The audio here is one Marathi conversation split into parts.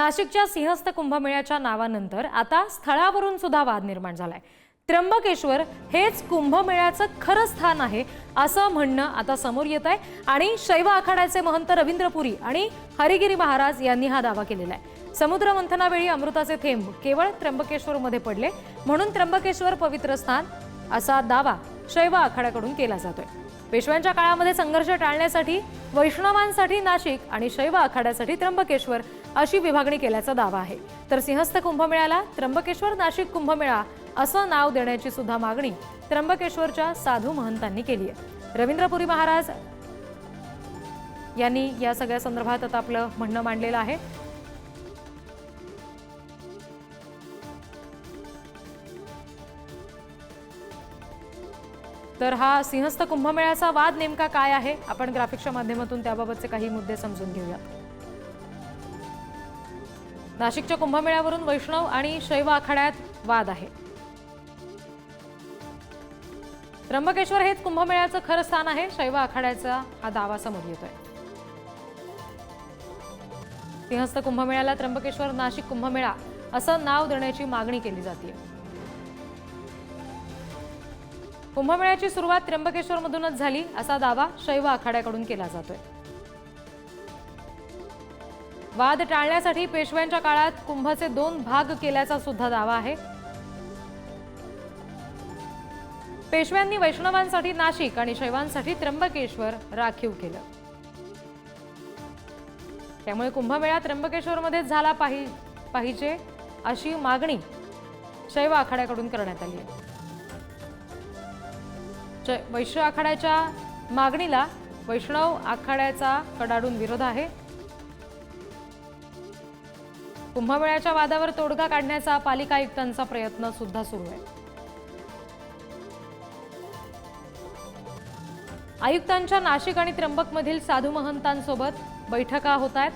नाशिकच्या सिंहस्थ कुंभमेळ्याच्या नावानंतर आता स्थळावरून सुद्धा वाद निर्माण झालाय. त्र्यंबकेश्वर हेच कुंभमेळ्याचं खरं स्थान आहे असं म्हणणं आता समोर येत आहे आणि शैव आखाड्याचे महंत रवींद्रपुरी आणि हरिगिरी महाराज यांनी हा दावा केलेला आहे. समुद्र मंथनावेळी अमृताचे थेंब केवळ त्र्यंबकेश्वरमध्ये पडले म्हणून त्र्यंबकेश्वर पवित्र स्थान असा दावा शैव आखाड्याकडून केला जातोय. पेशव्यांच्या काळामध्ये संघर्ष टाळण्यासाठी वैष्णवांसाठी नाशिक आणि शैव आखाड्यासाठी त्र्यंबकेश्वर अशी विभागणी केल्याचा दावा आहे. तर सिंहस्थ कुंभमेळ्याला त्र्यंबकेश्वर नाशिक कुंभमेळा असं नाव देण्याची सुद्धा मागणी त्र्यंबकेश्वरच्या साधू महंतांनी केली आहे. रवींद्रपुरी महाराज यांनी या सगळ्या संदर्भात आता आपलं म्हणणं मांडलेलं आहे. तर हा सिंहस्थ कुंभमेळ्याचा वाद नेमका काय आहे? आपण ग्राफिक्सच्या माध्यमातून त्याबाबतचे काही मुद्दे समजून घेऊया नाशिकच्या कुंभमेळ्यावरून वैष्णव आणि शैव आखाड्यात वाद आहे. त्र्यंबकेश्वर हेच कुंभमेळ्याचं खरं स्थान आहे शैव आखाड्याचा हा दावा समोर येतोय. सिंहस्थ कुंभमेळ्याला त्र्यंबकेश्वर नाशिक कुंभमेळा असं नाव देण्याची मागणी केली जाते कुंभमेळ्याची सुरुवात त्र्यंबकेश्वर मधूनच झाली असा दावा शैव आखाड्याकडून केला जातोय. वाद टाळण्यासाठी पेशव्यांच्या काळात कुंभचे दोन भाग केल्याचा सुद्धा दावा आहे. पेशव्यांनी वैष्णवांसाठी नाशिक आणि शैवांसाठी त्र्यंबकेश्वर राखीव केलं. त्यामुळे कुंभमेळा त्र्यंबकेश्वरमध्येच झाला पाहि पाहिजे अशी मागणी शैव आखाड्याकडून करण्यात आली आहे. वैश्य आखाड्याच्या मागणीला वैष्णव आखाड्याचा कडाडून विरोध आहे. कुंभमेळ्याच्या वादावर तोडगा काढण्याचा पालिका आयुक्तांचा प्रयत्न सुद्धा सुरू आहे. आयुक्तांच्या नाशिक आणि त्र्यंबकमधील साधू महंतांसोबत बैठका होत आहेत.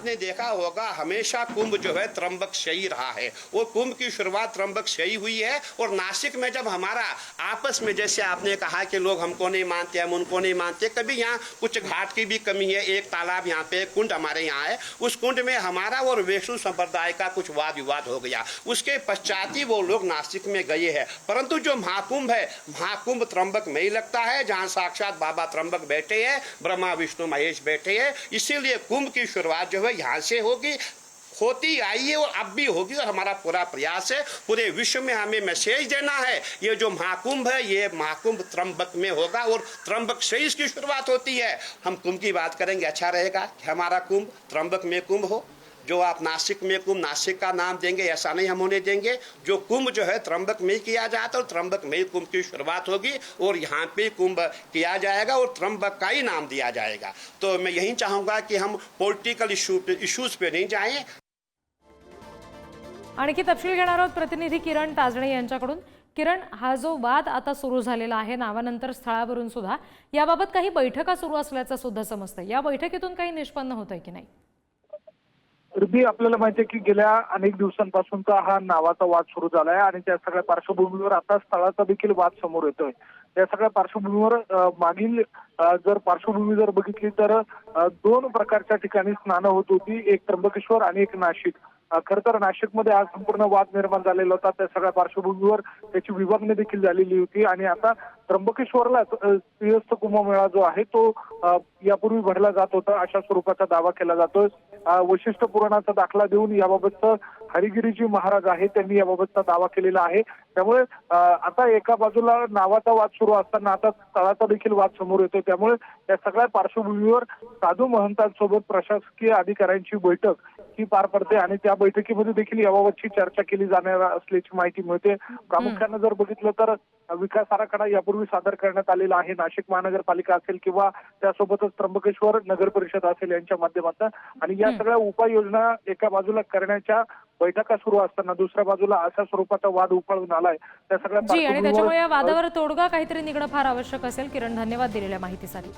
आपने देखा होगा, हमेशा कुंभ जो है त्र्यंबक शही रहा है। और कुंभ की शुरुआत त्र्यंबक शही हुई है और नासिक में जब हमारा आपस में, जैसे आपने कहा कि लोग हमको नहीं मानते, हम उनको नहीं मानते, कभी यहाँ कुछ घाट की भी कमी है, एक तालाब यहाँ पे कुंड हमारे यहाँ है, उस कुंड में हमारा और वैष्णु संप्रदाय का कुछ वाद विवाद हो गया। उसके पश्चात ही वो लोग नासिक में गए हैं। परंतु जो महाकुंभ है, महाकुंभ त्र्यंबक में ही लगता है, जहाँ साक्षात बाबा त्र्यंबक बैठे हैं, ब्रह्मा, विष्णु, महेश बैठे हैं। इसीलिए कुंभ की शुरुआत जो है यहाँ से होगी, होती आई है और अब भी होगी और हमारा पूरा प्रयास है। पूरे विश्व में हमें मैसेज देना है। ये जो महाकुंभ है, ये महाकुंभ त्रंबक में होगा और त्रंबक से इसकी शुरुआत होती है। हम कुंभ की बात करेंगे अच्छा रहेगा हमारा कुंभ त्रंबक में कुंभ हो। जो आप नासिक में कुंभ नासिक का नाम देंगे ऐसा नहीं हम होने देंगे। जो कुंभ जो है त्रंबक में ही किया जाता है और त्रंबक में ही कुंभ की शुरुआत होगी और यहाँ पे कुंभ किया जाएगा और त्रंबक का ही नाम दिया जाएगा। तो मैं यही चाहूँगा कि हम पॉलिटिकल इशू इशूज पे नहीं जाएं। आणखी तपशील घेणार आहोत प्रतिनिधी किरण ताजणे यांच्याकडून. किरण हा जो वाद आता सुरू झालेला आहे नावानंतर स्थळावरून सुद्धा याबाबत काही बैठका सुरू असल्याचं सुद्धा समजतंय. या बैठकीतून काही निष्पन्न होतंय की नाही? रुबी आपल्याला माहिती आहे की गेल्या अनेक दिवसांपासूनचा हा नावाचा वाद सुरू झालाय आणि त्या सगळ्या पार्श्वभूमीवर आता स्थळाचा देखील वाद समोर येतोय. त्या सगळ्या पार्श्वभूमीवर मागील जर पार्श्वभूमी जर बघितली तर दोन प्रकारच्या ठिकाणी स्नानं होत होती. एक त्र्यंबकेश्वर आणि एक नाशिक. खरं तर नाशिकमध्ये आज संपूर्ण वाद निर्माण झालेला होता. त्या सगळ्या पार्श्वभूमीवर त्याची विभागणी देखील झालेली होती. आणि आता त्र्यंबकेश्वरला अ, सिंहस्थ कुंभमेळा जो आहे तो यापूर्वी भरला जात होता. अशा स्वरूपाचा दावा केला जातोय. अ, वैशिष्ट्य पुराणाचा दाखला देऊन याबाबतचं हरिगिरीजी महाराज आहे त्यांनी याबाबतचा दावा केलेला आहे. त्यामुळे आता एका बाजूला नावाचा वाद सुरू असताना आता स्थळाचा देखील वाद समोर येतो त्यामुळे या सगळ्या पार्श्वभूमीवर साधू महंतांसोबत प्रशासकीय अधिकाऱ्यांची बैठक ही पार पडते आणि त्या बैठकीमध्ये देखील याबाबतची चर्चा केली जाणार असल्याची माहिती मिळते. प्रामुख्यानं जर बघितलं तर विकास आराखडा यापूर्वी सादर करण्यात आलेला आहे. नाशिक महानगरपालिका असेल किंवा त्यासोबतच त्र्यंबकेश्वर नगर परिषद असेल यांच्या माध्यमातून. आणि या सगळ्या उपाययोजना एका बाजूला करण्याच्या बैठका सुरू असताना दुसऱ्या बाजूला अशा स्वरूपाचा वाद उफाळून आलाय. त्या सगळ्या आणि त्याच्यामुळे या वादावर तोडगा काहीतरी निघणं फार आवश्यक असेल. किरण धन्यवाद दिलेल्या माहितीसाठी.